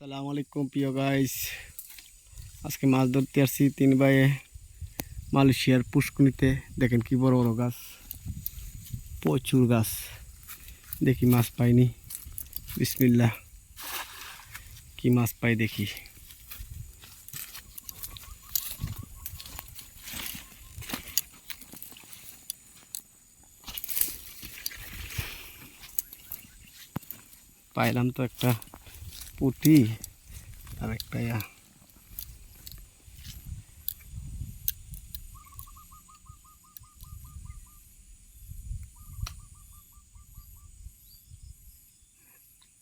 সালাম আলাইকুম, প্রিয় গাইস আজকে মাছ ধরতে আসছি তিন ভাইয়ে মালয়েশিয়ার পুষ্কুনিতে দেখেন কি বড় বড় গাছ, প্রচুর গাছ। দেখি মাছ পাইনি। বিসমিল্লা কি মাছ পাই দেখি। পাইলাম তো একটা পুঁটি আর একটা ইয়া।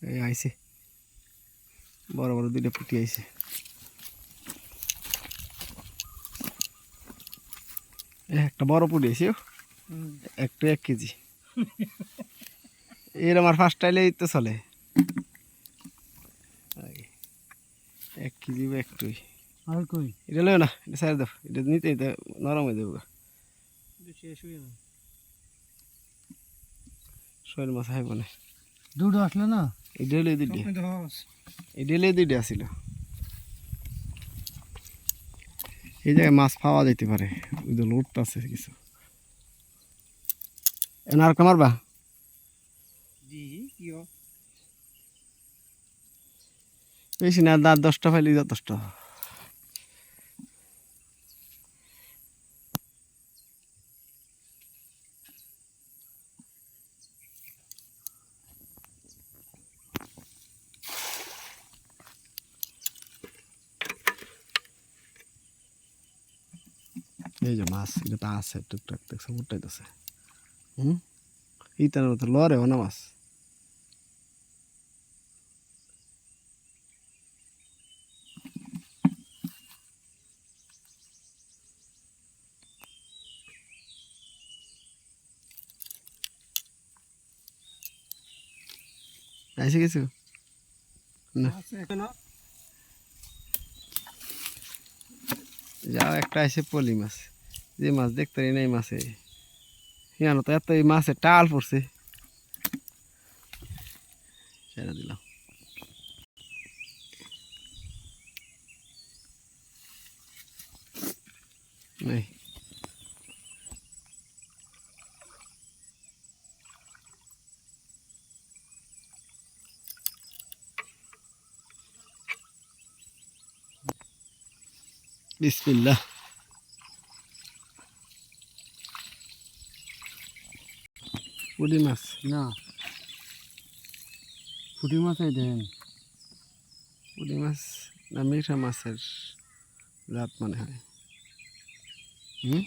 এই আইছে। বড় বড় দুইটা পুঁটি আইছে। একটা বড় পুঁটি আইছে। একটা এক কেজি। এর আমার ফার্স্ট টাইলেই তো চলে এই, এক কেজি বা একটুই আর কই? এটা লেও না এটা সাইড দাও এটা নিতে নিতে নরম হয়ে যাব শেষ হয়ে শৈল মাছ হাইব না। দুটো আসলে না? দুইটা এই ডেলে দুইটা আসিল। এই জায়গায় মাছ পাওয়া যেতে পারে ওই যে লোট আছে কিছু। এনে আর কামারবা জি কি বেশি না দাঁত দশটা ফাইলি যথেষ্ট। এই যে মাছ, এটা আছে, টুকটাক দেখছে উঠাইতেছে। হুম? ইটার মতো লরে না মাছ? আইসে কিছু? না। যাও একটা আছে পলি মাছ। যে মাছ দেখতে পারি না এই মাছে। ইয়ানো তো এত এই মাছে টাল পড়ছে। ছেড়ে দিলাম। নেই বিসমিল্লাহ। পুটি মাছ না। মাছ মাছাই দেখেন পুটি মাছ না মিঠা মাছের জাত মনে হয়। হুম?